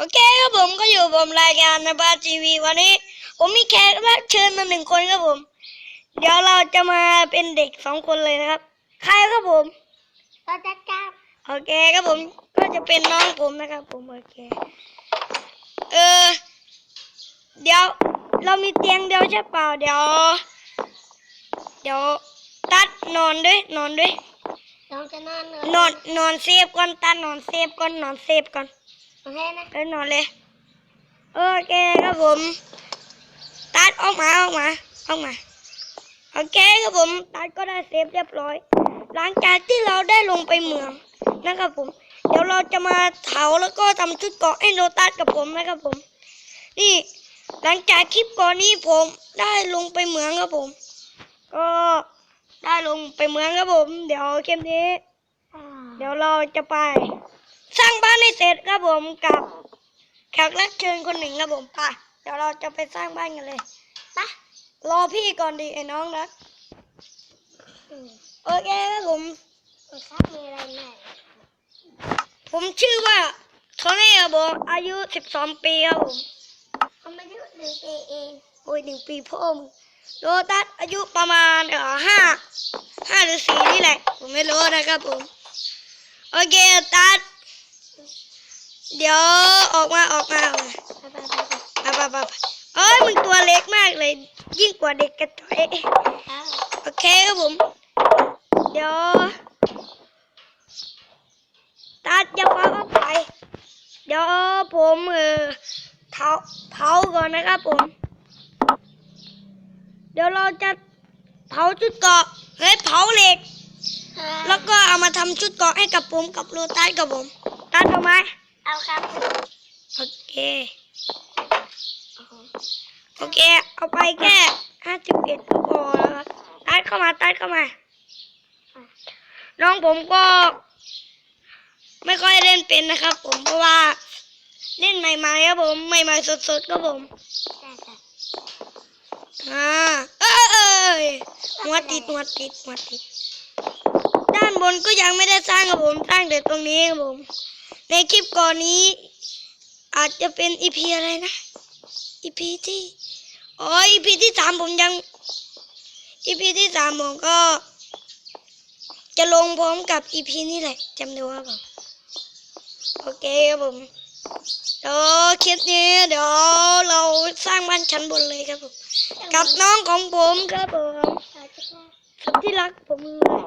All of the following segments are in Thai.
โอเคครับผมก็อยู่ผมรายการในบ้านทีวีวันนี้ ผมมีแขกรับเชิญมาหนึ่งคนครับผม เดี๋ยวเราจะมาเป็นเด็กสองคนเลยนะครับ ใครครับผมก็จะจับโอเคครับผมก็จะเป็นน้องผมนะครับ ผมโอเคเออเดี๋ยวเรามีเตียงเดียวใช่เปล่าเดี๋ยว เดี๋ยวตัดนอนด้วยนอนด้วยน้องจะนอนเลยนอนนอนเซฟก่อนตัดนอนเซฟก่อนนอนเซฟก่อน โอเคนะเออนอนเลยโอเคครับผมตัดออกมาออกมาออกมาโอเคครับผมตัดก็ได้เซฟเรียบร้อย หลังจากที่เราได้ลงไปเมืองนะครับผม เดี๋ยวเราจะมาเผาแล้วก็ทำชุดเกราะให้โนตัสกับผมนะครับผม นี่หลังจากคลิปก่อนนี้ผมได้ลงไปเมืองครับผม ก็ได้ลงไปเมืองครับผม เดี๋ยวคลิปนี้อ่าเดี๋ยวเราจะไปส ร้างบ้านให้เสร็จครับผมกับแขกรับเชิญคนหนึ่งครับผมไปเดี๋ยวเราจะไปสร้างบ้านกันเลยปะรอพี่ก่อนดีไอ้น้องนะอืมโอเคครับผมมันครับมีอะไรใหม่ผมชื่อว่าโทนี่ครับผมอายุสิบสองปีครับผมเขาไม่ได้หนึ่งปีเองโอ้ยหนึ่งปีพ่อมึงโรตัสอายุประมาณเออห้าห้าหรือสี่นี่แหละ ผมไม่รู้นะครับผม โอเคตัด เดี๋ยวออกมาออกมาออกมาไปไปไปไปไปไปไปไปเอ้ยมึงตัวเล็กมากเลย ยิ่งกว่าเด็กกระจอยอ้าวโอเคครับผม เดี๋ยวตัดจะฟ้าก็ไป เดี๋ยวผมเออเผาเผาก่อนนะครับผม เดี๋ยวเราจะเผาชุดเกาะเฮ้ยเผาเหล็ก แล้วก็เอามาทำชุดเกาะให้กับผมกับโรตัสกับผม ตัดเอาไหมเอาครับโอเค โอเค เอาไปแค่ห้าสิบเอ็ดก็พอแล้วครับตัดเข้ามาตัดเข้ามา น้องผมก็ ไม่ค่อยเล่นเป็นนะครับ ผมเพราะว่า เล่นใหม่ๆครับผมใหม่ๆสดๆครับผมอ่าเอ้ยเอ้ยหัวติดหัวติดหัวติดด้านบนก็ยังไม่ได้สร้างครับผมสร้างแต่ตรงนี้ครับผม ในคลิปก่อนนี้ อาจจะเป็นอีพีอะไรนะอีพีที่อ๋ออีพีที่สามผมยังอีพีที่สามผมก็ จะลงพร้อมกับอีพีนี้แหละจำได้ว่าผมโอเคครับผมเดี๋ยวคลิปนี้เดี๋ยวเราสร้างบ้านชั้นบนเลยครับผมกับน้องของผมครับผมเอาจะได้สุดที่รักผมเลย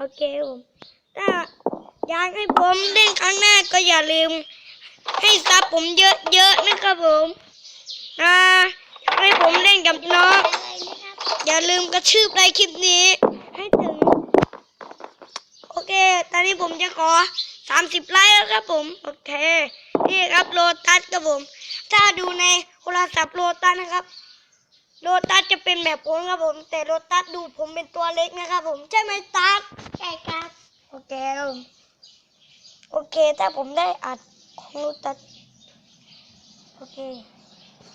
โอเคผม ถ้าอยากให้ผมเล่นครั้งหน้าก็อย่าลืม ให้ซับผมเยอะๆนะครับผมนะอยาให้ผมเล่นกับน้องอะไรนะครับอย่าลืมกระชืบไลค์คลิปนี้ ให้ถึง โอเค ตอนนี้ผมจะขอสามสิบไลค์แล้วครับผม โอเค นี่ครับโลตัสครับผม ถ้าดูในโทรศัพท์โลตัสนะครับ โลตัสจะเป็นแบบผมครับผม แต่โลตัสดูผมเป็นตัวเล็กนะครับผม ใช่ไหมตัสใช่ครับ โอเคครับผมโอเคถ้าผมได้อัดของโลตัสโอเค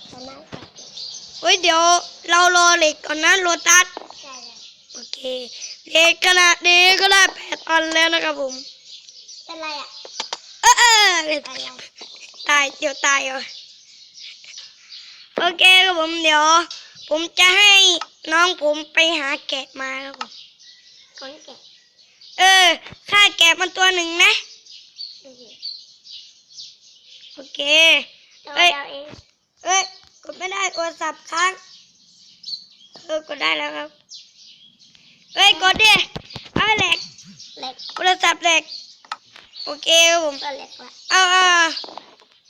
ชนะกับเฮ้ยเดี๋ยวเรารอเหล็กก่อนนะโลตัสใช่แล้วโอเคเหล็กขนาดนี้ก็ได้แปดอันแล้วนะครับผม เป็นไรอะ เออเอออะไรตายเดี๋ยวตายเหรอโอเคครับผมเดี๋ยว ผมจะให้น้องผมไปหาแกะมาครับผมคนเก็บ เออค่าแกะมันตัวหนึ่งนะ โอเคโอเคตัวเอ้ยเราเองเอ้ยกดไม่ได้โทรศัพท์ค้างเออกดได้แล้วครับเอ้ยกดดิเอาแหลกเล็กโทรศัพท์แหลกโอเคครับผม ก็เล็กกว่าเอาเอาเอา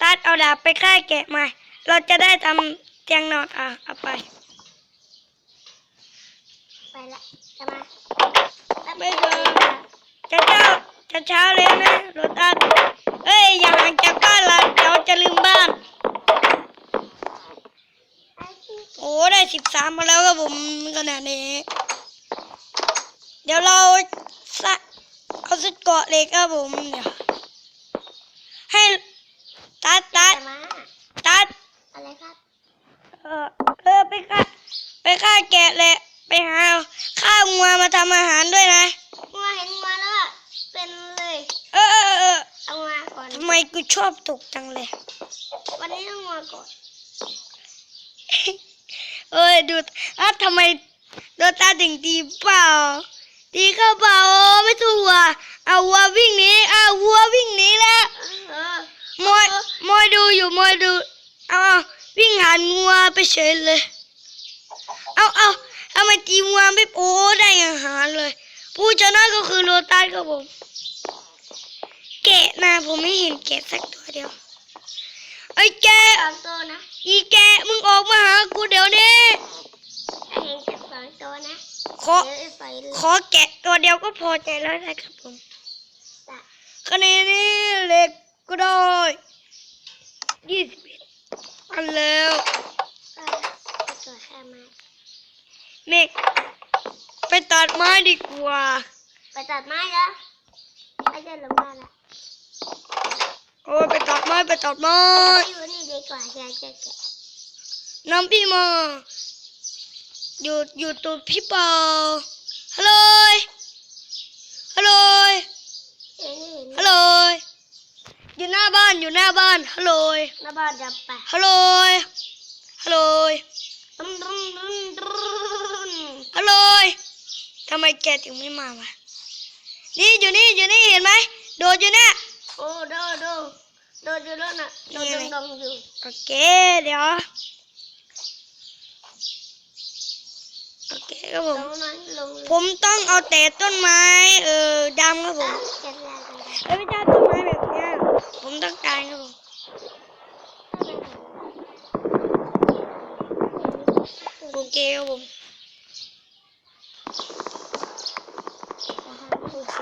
ตัดเอาดาบไปฆ่าแกะมา เราจะได้ทำเตียงนอนอะเอาไป ไปละจะมาไม่เจ จะเช้าจะเช้าแล้วนะรถตัดเอ้ย อย่าห่างจากบ้านละเดี๋ยวจะลืมบ้าน โอ้ ได้สิบสามมาแล้วครับผมขนาดนี้ เดี๋ยวเราสะเอาสุดเกาะเหล็กครับผมเดี๋ยวให้ตัดตัด จะมา ตัด อะไรครับ เออเออไปฆ่าไปฆ่าแกะแหละ ไปหาข้าวงัวมาทำอาหารด้วยนะ งัวเห็นงัวแล้วอะเป็นเลย เออเออเออ เอามาำไมกูช อบตกจังเลย วันนี้ต้องมาก่อน เอ้ยดูอะทำไมโดนตาถึงตีเปล่าตีเข้าเปล่าโอ้ไม่ถูกว่ะเอาวัววิ่งหนีเอาวัววิ่งหนีแล้วเออมอยมอยดูอยู่มอยดูเอาเอาวิ่งหางัวไปเฉยเลย เอาเอาทำไมตีงัวไม่โอ้ได้อย่างหาเลย ผู้ชนะก็คือโรตัสครับผมแกะนะผมไม่เห็นแกะสักตัวเดียวไอ้แกะสองตัวนะอีแกะมึงออกมาหากูเดี๋ยวนี้ถ้าเห็นจับสองตัวนะขอเดี๋ยวใส่เลยขอแกะตัวเดียวก็พอใจแล้วนะครับผมจ้ะคะแนนนี้เหล็กก็ได้ยี่สิบเอ็ดอันแล้วก็ไปตัวแค่ไม้เมกไปตัดไม้ดีกว่า ไปตัดไม้แล้วไม่จะลงมาละ โอ้ยไปตัดไม้ไปตัดไม้อยู่นี่ดีกว่าอยากจะแกะน้ำพี่มาอยู่อยู่ตัวพี่เปาฮัลโหลฮัลโหลเห็นเห็นฮัลโหลอยู่หน้าบ้านอยู่หน้าบ้านฮัลโหลหน้าบ้านจับไปฮัลโหลฮัลโหลตึ้มตึ้มตึ้มตึ้มฮัลโหลทำไมแกถึงไม่มาวะนี่อยู่นี่อยู่นี่เห็นไหมโดดอยู่เนี่ย โอ้ดูดูดูอยู่แล้วน่ะดูดงดงอยู่โอเคเดี๋ยวโอเคครับผลมงนั้นลงเลยผมต้องเอาแต่ต้นไม้เออดำครับผมแกะแล้วกันเอ้ยไม่ใช่ต้นไม้แบบเนี้ยผมต้องการครับผม โอเคครับผม โอเค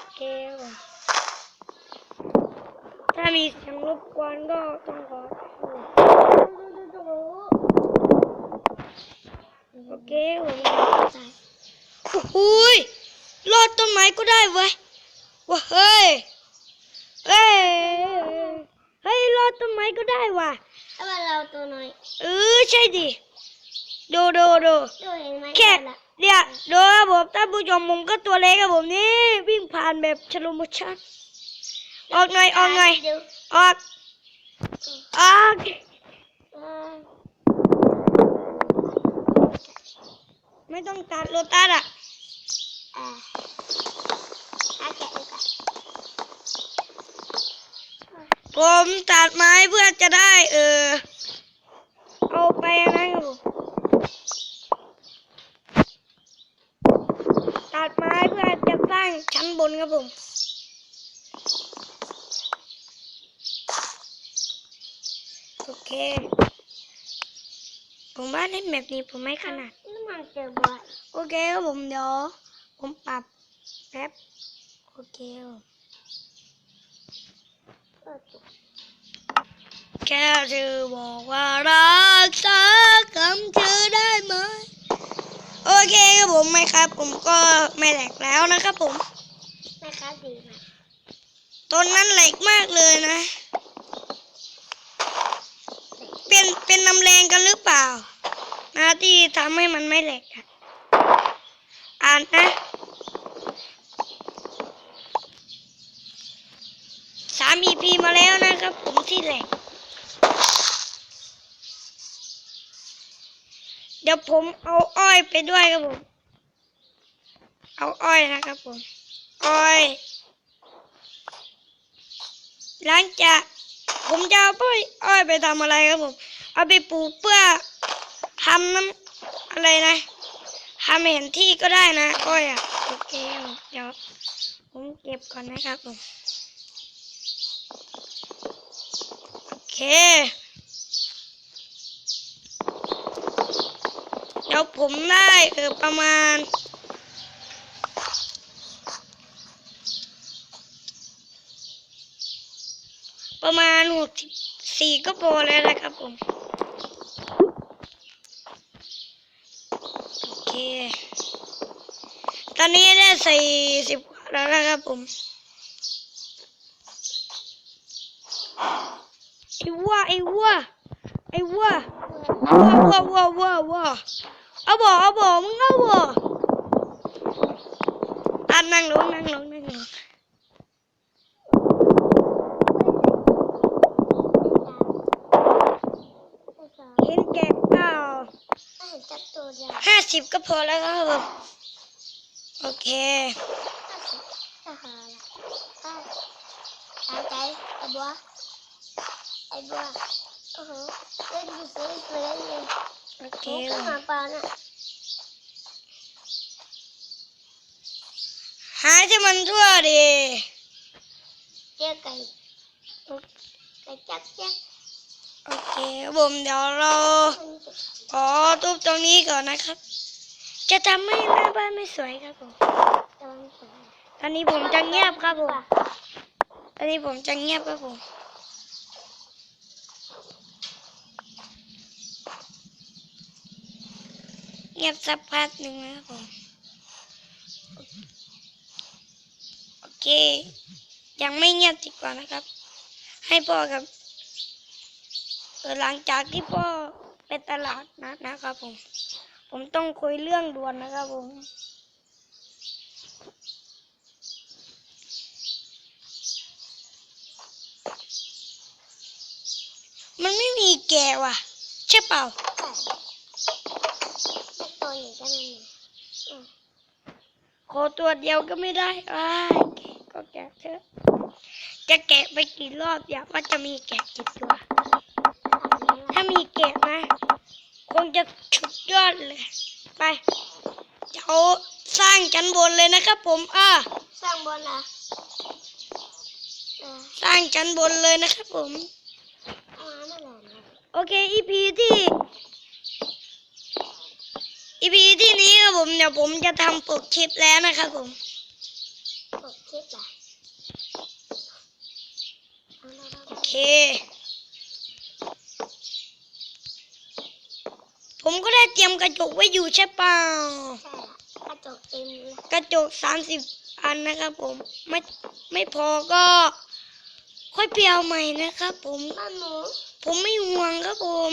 โอเคครับผมถ้า มีเสียงรบกวนก็ต้องขอโทษโอเคครับผมโอ้โหยรอดต้นไม้ก็ได้เว้ยว้าเฮ้ยเฮ้ยเฮ้ยรอดต้นไม้ก็ได้ว่ะถ้าว่าเราตัวน้อยเออใช่ดิดูดูดูดูเห็นไหมแค่ละเดี๋ยวดูครับผมท่านผู้ชมผมก็ตัวเล็กครับผมนี่วิ่งผ่านแบบชโลโมชั่น ออกหน่อยออกหน่อยดูออกออกเออไม่ต้องตัดโรตัสอะอ่าอาแกะดูกันผมตัดไม้เพื่อจะได้ เออ เอาไปนะครับผมตัดไม้เพื่อจะสร้างชั้นบนครับผม โอเค ผมว่าเล่นแบบนี้ผมไม่ขนาดนี่มันเจอบ่อยโอเคครับผมเดี๋ยวผมปรับแป๊บโอเคครับผมเออจุกแค่เธอบอกว่ารักสักคำเธอได้ไหมโอเคครับผมไม่ครับ ผมก็ไม่แหลกแล้วนะครับผมแม่ค้าดีมากต้นนั้นแหลกมากเลยนะ เป็นเป็นน้ำแรง กันหรือเปล่านะที่ทำให้มันไม่แหลกอะอ่านนะสาม EP มาแล้วนะครับผมที่แหลกเดี๋ยวผมเอาอ้อยไปด้วยครับผม เอาอ้อยนะครับผม อ้อย หลังจากผมจะเอาอ้อยอ้อยไปทำอะไรครับผม เอาไปปลูกเพื่อทำน้ำอะไรนะทำเห็นที่ก็ได้นะอ้อยอะโอเคเดี๋ยวผมเก็บก่อนนะครับผมโอเค เดี๋ยวผมได้เออประมาณประมาณหกสี่ก็พอแล้วนะครับผม โอเค ต อนนี้ได้สี่สิบกว่าแล้วนะครับผมไอ้วัวไอ้วัวไอ้วัววัววัววัววัววัวเอาบ่เอาบ่มึงเอาบ่ตัดนั่งลงนั่งลงนั่งลงเห็นแก่เก้าเห็นจับตัวเดียวห้าสิบก็พอแล้วครับผม โอเคทหาหาละห้าตามใจไอ้บัวไอ้บัวโอ้โหเล่นดูสวยสวยเลยโอเคโอ้คขึ้นรับมาปลาน่ะหาที่มันทั่วดิเจอไก่ไก่จักจักโอเคผมเดี๋ยวเราขอทุบตรงนี้ก่อนนะครับ จะทำให้หน้าบ้านไม่สวยครับผมตอนนี้ผมจะเงียบครับผมตอนนี้ผมจะเงียบครับผมเงียบสักพักหนึ่งนะครับผมโอเค ยังไม่เงียบดีกว่านะครับ ให้พ่อครับหลังจากที่พ่อไปตลาดนัดนะครับผม ผมต้องคุยเรื่องด่วนนะครับผม มันไม่มีแกว่ะ ใช่เปล่าไก่ตัวหนึ่งก็ไม่มีอืมขอตัวเดียวก็ไม่ได้อ้ายก็แกะเถอะ จะแกะไปกี่รอบอยากว่าจะมีแกะกี่ตัว ถ้ามีแกะนะ คงจะชุดยอดเลย ไปเดี๋ยวสร้างชั้นบนเลยนะครับผมอ่าสร้างบนนะเออสร้างชั้นบนเลยนะครับผมเอามานั่นแหละนะโอเคอีพีที่อีพีที่นี้ครับผมเดี๋ยวผมจะทำปกคลิปแล้วนะครับผมกดคลิปล่ะเอาละเอาโอละเค ผมก็ได้เตรียมกระจกไว้อยู่ใช่เปล่า ใช่กระจกเต็มเลยกระจกสามสิบอันนะครับผมไม่ไม่พอก็ ค่อยเปลี่ยวใหม่นะครับ ผมบ้านหมูผมไม่ห่วงครับผม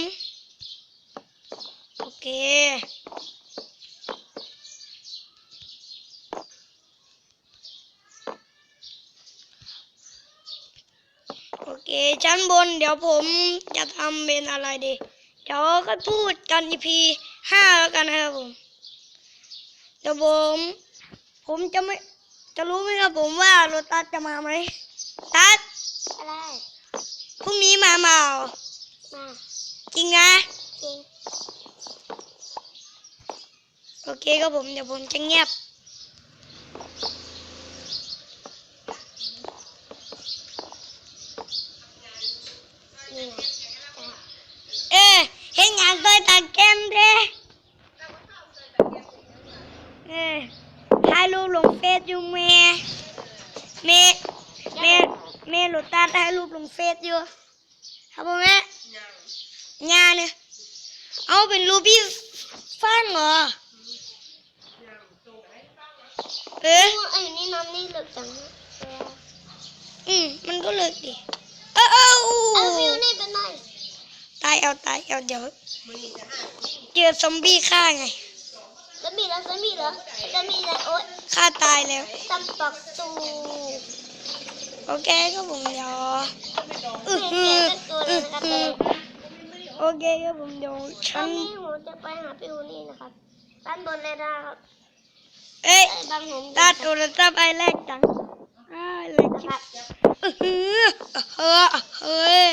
โอเค โอเคชั้นบนเดี๋ยวผมจะทำเป็นอะไรดี เดี๋ยวก็พูดกัน EP ห้าแล้วกันนะครับผมเดี๋ยวผม ผมจะไม่จะรู้ไหมครับผมว่าโรตัสจะมาไหมตัสอะไรพรุ่งนี้มาเปล่ามาจริงนะจริงโอเคครับผมเดี๋ยวผมจะเงียบ นี่ไงจ้ะ เอ๊ะ เห็นงานเคยตัดแก้มเด้เอ๊ะถ่ายรูปลงเฟซอยู่แม่แม่แม่แม่โหลดตาถ่ายรูปลงเฟซอยู่ครับผมแม่งานเนี่ยเอาเป็นรูปพี่ฟันเหรอเอ๊ะโอ้ไอ้นี่น้ำนี่ลึกจังนะเอออืมมันก็เลิกดิเออเอออู้เอาวิวนี่เป็นไง ตายเอาตายเอาเดี๋ยวเจอซอมบี้ฆ่าไงจะมีแล้วจะมีแล้วจะมีแล้วโอ๊ยฆ่าตายแล้วตำปักตูโอเคครับผมเดี๋ยวอื้ไม่อเห็นหือแก่สักตัวเลอื้ยอนะครับหือโอเคครับผมเดี๋ยวตอฉันนนี้ผมจะไปหาปิวนี่นะครับด้านบนเลยนะครับเอ้ยเอ้ยบางผมตัดโทรศัพท์ไปแรกจังอ่าแรกนะคจัรังบอื้อหือเฮ้อเฮ้ย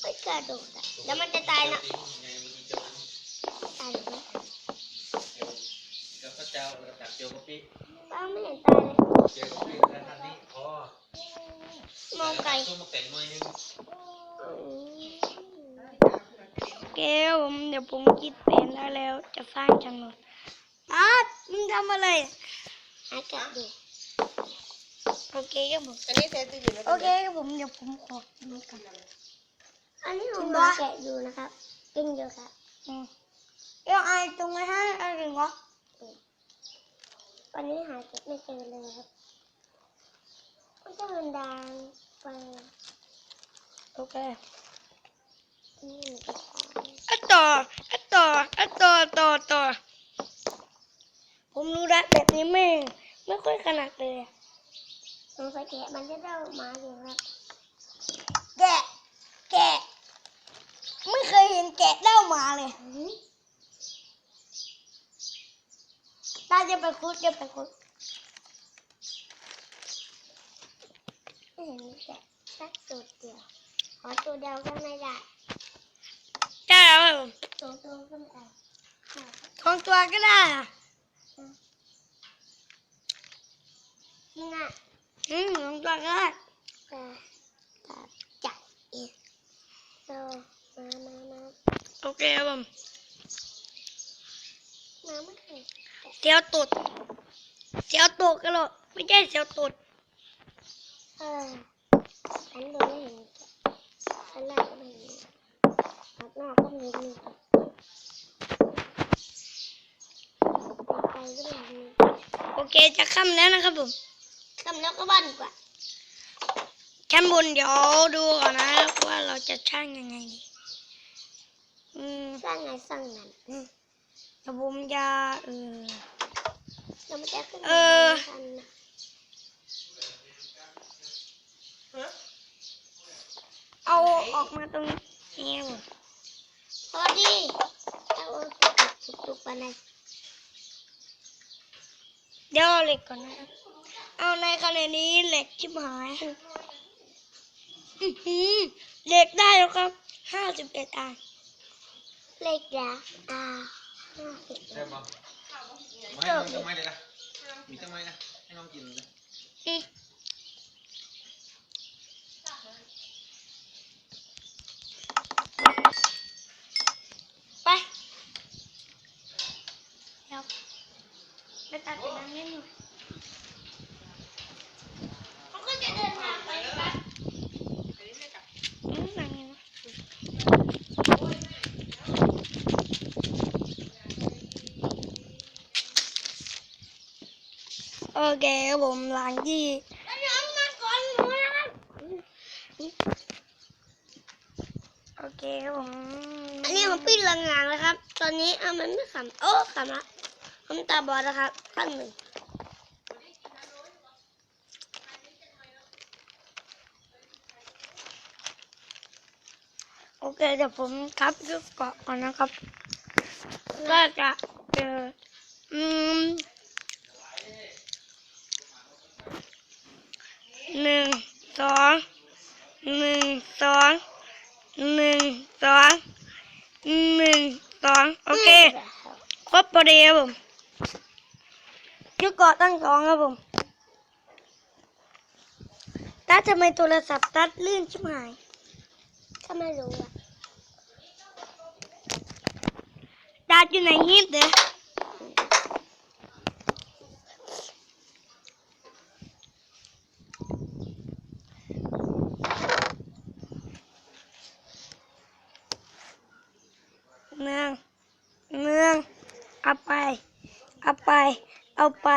ไม่กระโดดอะ แล้วมันจะตายนะตายหรือไม่กับพระเจ้าระดับเจียวกะปิบ้างไม่เห็นตายเลยเจียวกะปิแล้วท่านนี้พอมองไกลส้มมาแต่งหน่อยนึงอืมโอเคครับผมเดี๋ยวผมคิดแผนได้แล้ว จะสร้างจังเลยตัดมึงทำอะไรอากาศดีโอเคครับผมอันนี้เซตอยู่นะโอเคครับผมเดี๋ยวผมขอดูกัน อันนี้ผมจริงมาปะแกะอยู่นะครับกินอยู่ครับอืมเอ้ยไอ้ตรงไหนฮะไอ้ถึงวะวันนี้หาเก็บไม่เจอเลยครับมันจะเดินดังไปโอเคนี่มันจะตายอะต่ออะต่ออะต่อต่อต่อผมรู้ละแบบนี้ไม่ไม่ค่อยขนาดเลยอะสงสัยแกะมันจะได้มาอยู่ครับแกะแกะ ไม่เคยเห็นแกะเล่าหมาเลยหืมตาจะไปคุดจะไปคุดไม่เห็นมีแกะสักตัวเดียวขอตัวเดียวก็ไม่ได้ใช่แล้วครับผมตัวตัวก็ไม่ได้ทองตัวก็ได้อะจริงอะอืมทองตัวก็ได้แต่แต่จัดอีกโต มามามาโอเคครับผมมาไม่เคยเสียวตุดเสียวตุดกันหรอกไม่ใช่เสียวตุดเออฉันดูไม่เห็นแกะฉันแรกก็ไม่เห็นรอบนอกก็มีมีต่อไปก็ไม่มีโอเคจะค่ำแล้วนะครับผมทำแล้วก็บ้านดีกว่าชั้นบนเดี๋ยวดูก่อนนะว่าเราจะช่างยังไงดี อืมสร้างไงสร้างนั้นเดี๋ยวผมจะเออเราไม่ได้ขึ้นเออทันนะเอาออกมาตรงนี้ครับผมพอดีเอาตุกๆไปเลยเดี๋ยวเอาเหล็กก่อนนะครับเอาในขณะนี้เหล็กชิบหายอื้อหือเหล็กได้แล้วครับห้าสิบเอ็ดอัน เล็กละอ่าห้าสิบใช่ปะไม่ให้น้องจังไม่เลยนะมีจังไม่นะให้น้องกินเลยอืมไปเดี๋ยวไปตัดเป็นน้ำนิดหน่อยเขาก็จะเดินทางไปปะอืมนั่งไงนะโอเคครับผมหลังที่โอเคครับผม อันนี้ของพี่ลังงานแล้วครับ ตอนนี้เอามันไม่ขำโอ้ขำละผมตาบอดแล้วครับข้างหนึ่งโอเคเดี๋ยวผมครับยุกเกาะก่อนนะครับก็จะเจออืมหนึ่งสองหนึ่งสอง หนึ่งสองหนึ่งสองโอเคครบพอดีครับผมยุกเกาะตั้งสองครับผมตัดทำไมโทรศัพท์ตัดลื่นชิบหายก็ไม่รู้อะตัดอยู่ในหีบเด้อ หนึ่งหนึ่งเอาไป เอาไป เอาไป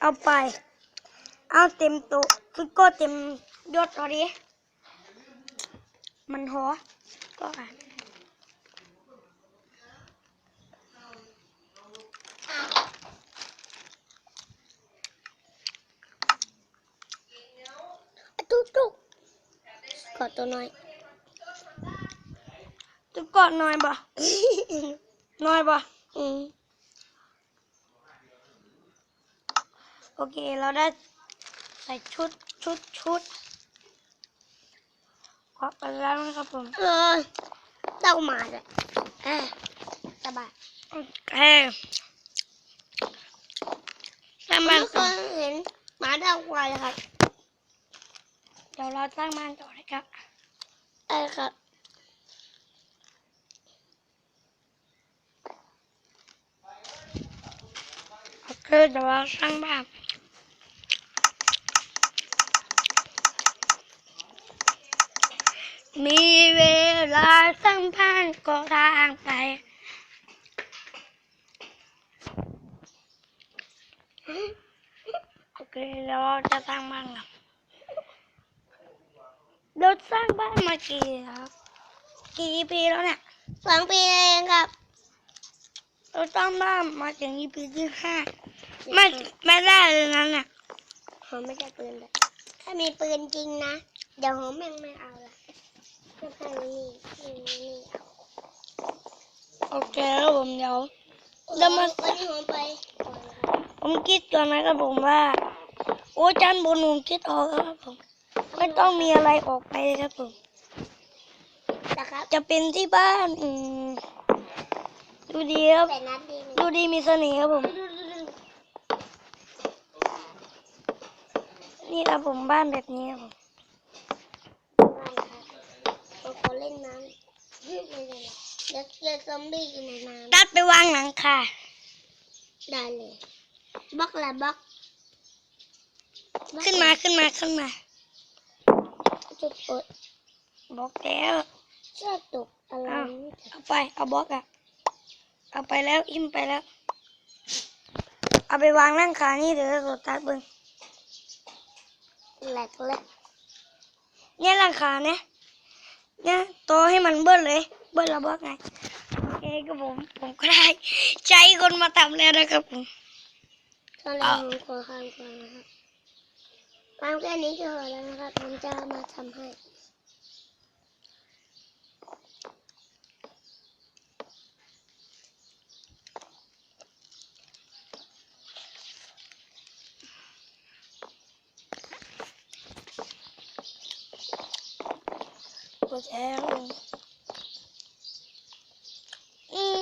เอาไป เอาเต็มตัวคือก็เต็มยศพอดีมันหอก็อะตุ๊กตุ๊กขอตัวหน่อย จะกดหน่อยบ่หน่อยบ่อืมโอเค เราได้ใส่ชุดชุดชุดครบไปแล้วนะครับผมเออเต้าหมาเลยเออสบายโอเคสร้างบ้านไม่เคต่อยเห็นหมาเต้าควายเลยครับเดี๋ยวเราสร้างบ้านต่อนะครับเออครับ โอเคเดี๋ยวเราสร้างบ้านมีเวลาสร้างบ้านก็ทางไปโอเคเราจะสร้างบ้านกันเราสร้างบ้านมากี่ครับ กี่ปีแล้วเนี่ยสองปีเองครับ เราต้องบ้านมาถึง EP ที่ห้าไม่ไม่ได้เลยนั้นน่ะหอมไม่ได้ปืนเลยถ้ามีปืนจริงนะ เดี๋ยวหอมแม่งไม่เอาละแค่แค่นี้นี่นี่เอาโอเคครับผมเดี๋ยวเดี๋ยวมาวันนี้หอมไปก่อนครับผมคิดก่อนนะครับผมว่า โอ้จานบนผมคิดออกแล้วครับผม ไม่ต้องมีอะไรออกไปเลยครับผมนะครับจะเป็นที่บ้านอืม ดูดีครับ แต่นัดดีหนึ่งดูดีมีเสน่ห์ครับผม นี่ครับผมบ้านแบบนี้ครับผมบ้านครับเราขอเล่นน้ำยืดเลยเลยเดี๋ยวเจอซอมบี้อยู่ในน้ตัดไปวางหลังค่ะำได้เลยบล็อกละบล็อกบล็อกขึ้นมาขึ้นมาขึ้นมาจุดเปิดบอกแล้วเชือกตกอะไรอ้าวนี่เอาไปเอาบล็อกอะ เอาไปแล้วอิ่มไปแล้ว เอาไปวางนั่งขานี่เดี๋ยวเราตัดเบิ้งแหลกเลยเนี่ยหลังขาเนี่ยเนี่ยโตให้มันเบิ้ลเลย เบิ้ลระบล็อกไงโอเคก็ผมผมก็ได้ใจคนมาทำแล้วนะครับผมตอนแรกผมขอข้ามก่อนนะครับข้ามแค่นี้ก็พอแล้วนะครับผมจะมาทำให้ โอเคครับผมอืม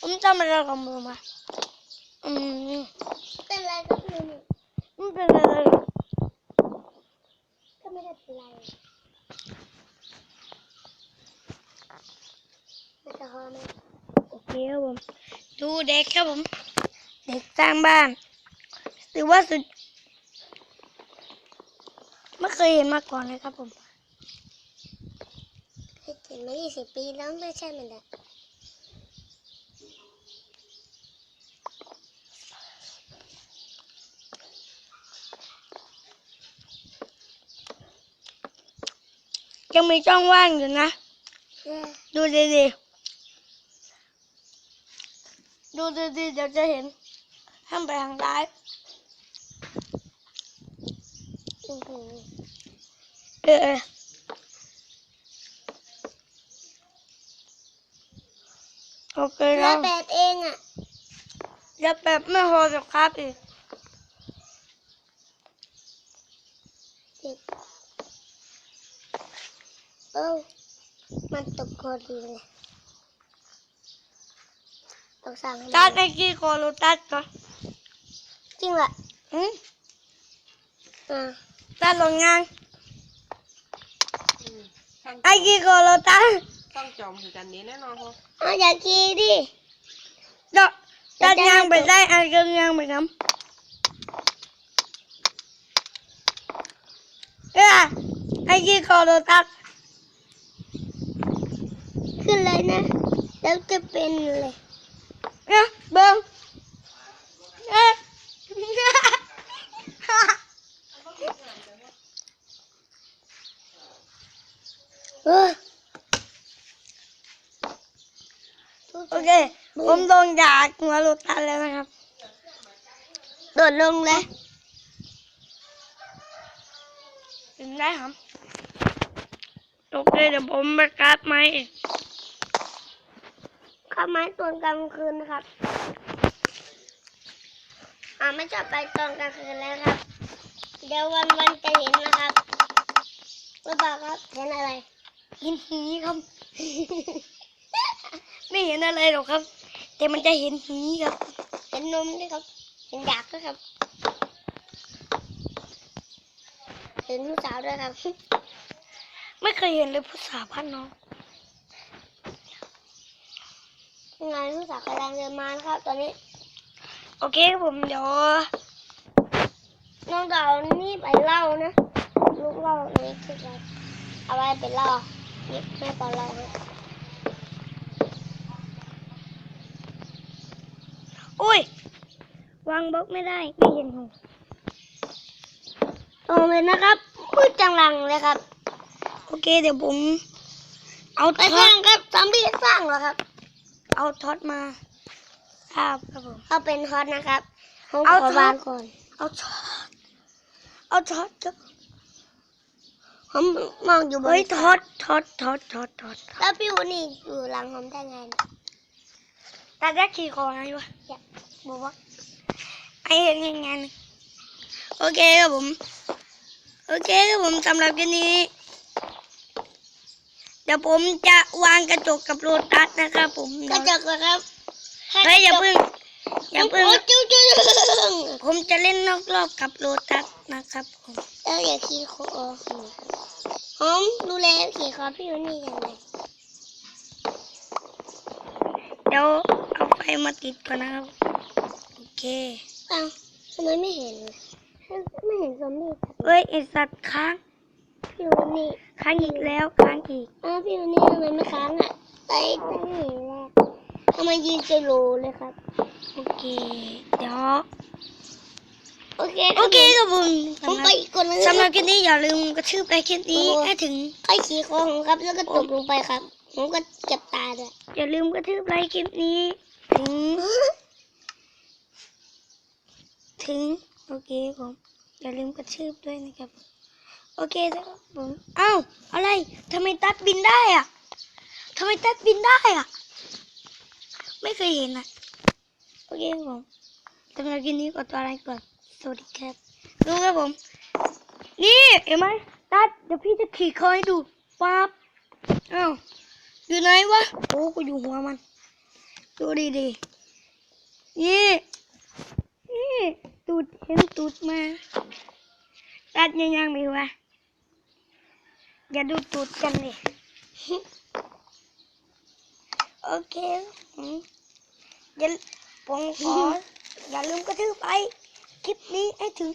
ผมจำไม่ได้คำพูดมาอืมเป็นไรก็คือนี่ไม่เป็นไรเลยก็ไม่ได้เป็นไรมันจะหอมไหมโอเคครับผม ดูเด็กครับผม เด็กสร้างบ้าน ถือว่าสุดไม่ เคยเห็นมาก่อนเลยครับผมเห็นมายี่สิบปีแล้วไม่ใช่มันแหละยังมีช่องว่างอยู่นะเย้ดูดีๆ ดูดีๆ เดี๋ยวจะเห็นห้ามไปทางซ้าย อื้อหือ เออเออโอเคเหลืแล้อวแปดเองอะเดี๋ยวแบบไม่พอจะครับอีกเจ็ดเอ้ามันตกพอดีเลยต้องสั่งให้ตัดไอ้กี้โคโลตัดก่อนจริงเหรออืมอ่าตัดลงงาน ไอ้กี้โคโลตัดต้องจอมคือกันนี้แน่นอนครับเอาอย่ากีดิเดี๋ยวตัดยางไปได้ไอ้ก็ยางไปน้ำเอ้ยไอ้กี้โคโลตัดขึ้นเลยนะแล้วจะเป็นเลยเนี่ยเบิ้งเอ๊ะ เออ โอเค ผมโดนด่าหัวโลตัสแล้วนะครับ โดดลงเลยถึงได้ครับ โอเค เดี๋ยวผมไปกราฟไหมเข้าไม้ตอนกลางคืนนะครับ อ่าไม่ชอบไปตอนกลางคืนแล้วครับ เดี๋ยววันวันๆจะเห็นนะครับรู้เปล่าครับเห็นอะไรเห็นหีครับ ไม่เห็นอะไรหรอกครับ แต่มันจะเห็นหีครับ เห็นนมด้วยครับ เห็นดากด้วยครับ เห็นผู้สาวด้วยครับ ไม่เคยเห็นเลยผู้สาวพันน้องงานผู้สาวกำลังเดินมาครับ ตอนนี้ โอเคครับผมเดี๋ยวน้องดาวนี่ไปเล่านะ ลูกเล่านี่คืออะไรเอาไว้เป็นเล่า แม่ตอนเล่านะอุ้ยวางบล็อกไม่ได้ไม่เห็นหูโอเลยนะครับพูดจังลังเลยครับ โอเคเดี๋ยวผม เอาไปท่สอร้างครับซอมบี้สร้างเหรอครับ เอาท็อตมาครับครับผมเอาเป็นฮอตนะครับผมเอาขอท็อตวางก่อน เอาท็อตเอาท็อตครับ ผมมองอยู่บนเฮ้ยท็อตท็อตท็อตท็อตท็อตแล้วพี่วุ้นี่อยู่หลังผมได้ไงเนี่ยตาแรกขี่คอไงวะบอกว่าไอเห็นยังไงนะโอเคครับผม โอเคครับผมสำหรับวันนี้ เดี๋ยวผมจะวางกระจกกับโรตัสนะครับผมกระจกนะครับเฮ้ยอย่าเพิ่งอย่าเพิ่งโอ้จิ้วจิ้วจิ้วผมจะเล่นนอกรอบกับโรตัสนะครับผม เอออย่าขี่คอผมดูแลขี่คอพี่วุ้นี่ยังไงเดี๋ยวเอาไฟมาติดก่อนนะครับ โอเคเอ้าทำไมไม่เห็นเลยไม่เห็นซอมบี้เฮ้ยไอสัตว์ค้างพี่วุ้นี่ค้างอีกแล้วค้างอีกอ้าวพี่วุ้นี่ทำไมไม่ค้างอะไปตั้งหนีแรกทำไมยืนจะโลเลยครับ โอเค เดี๋ยว โอเคโอเคครับผมผมไปอีกคนนึงสำหรับคลิปนี้อย่าลืมกระชืบไปคลิปนี้ให้ถึงใครขี่คอผมครับแล้วก็ตกลงไปครับ ผมก็เจ็บตาด้วยอย่าลืมกระทืบไลค์คลิปนี้ถึง ถึงโอเคผมอย่าลืมกระชืบด้วยนะครับโอเคครับผมเอ้าอะไรทำไมตัดบินได้อะทำไมตัดบินได้อะไม่เคยเห็นอะโอเคครับผมสำหรับคลิปนี้ก็ตัวอะไรก่อน สวัสดีครับดูครับผม นี่เห็นไหมตัดเดี๋ยวพี่จะขี่คอให้ดูปั๊บอ้าวอยู่ไหนวะโอ้กูอยู่หัวมัน ดูดีดีนี่นี่ตูดเห็นตูดมาตัดยังยังไม่วะอย่าดูตูดกันเลยโอเคอืมอย่าผมขออย่าลืมกระทืบไป คลิปนี้ให้ถึง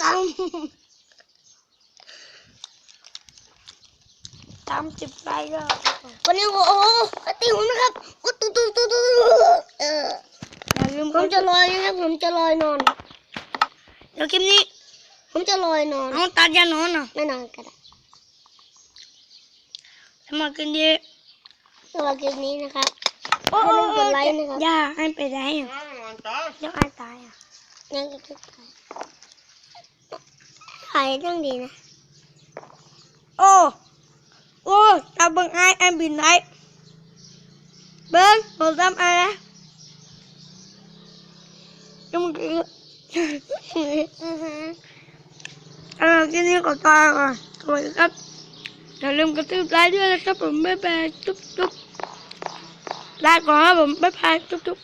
ตามตามสิบไลค์ก็วันนี้โอ้โหตีหุ่นนะครับโอ้ตุ๊ตุ๊ตุ๊ตุ๊เอออย่าลืมผมจะลอยนะครับผมจะลอยนอนเดี๋ยวคลิปนี้ ผมจะลอยนอนน้องตัดยานอนอะไม่นอนก็ได้สมัครกันดีสำหรัคลิปนี้นะครับโอ้อย่าลืมกดไลค์นะครับอย่าให้ไปได้อะมันจ้าเดี๋ยวไอ้ตายอะ งั้นก็ทุกท่านถ่ายตั้งดีนะ โอ้ โอ้ตาเบิ่งไอ้ไอ้บินได้เบิ่งโหตามไอ้นะยังมึงคืออือฮะเออที่นี่ก็ตายก่อนสวัสดีครับอย่าลืมกระตืบไลค์ด้วยนะครับผมบ๊ายบายจุ๊บจุ๊บลาก่อนครับผมบ๊ายบายจุ๊บจุ๊บ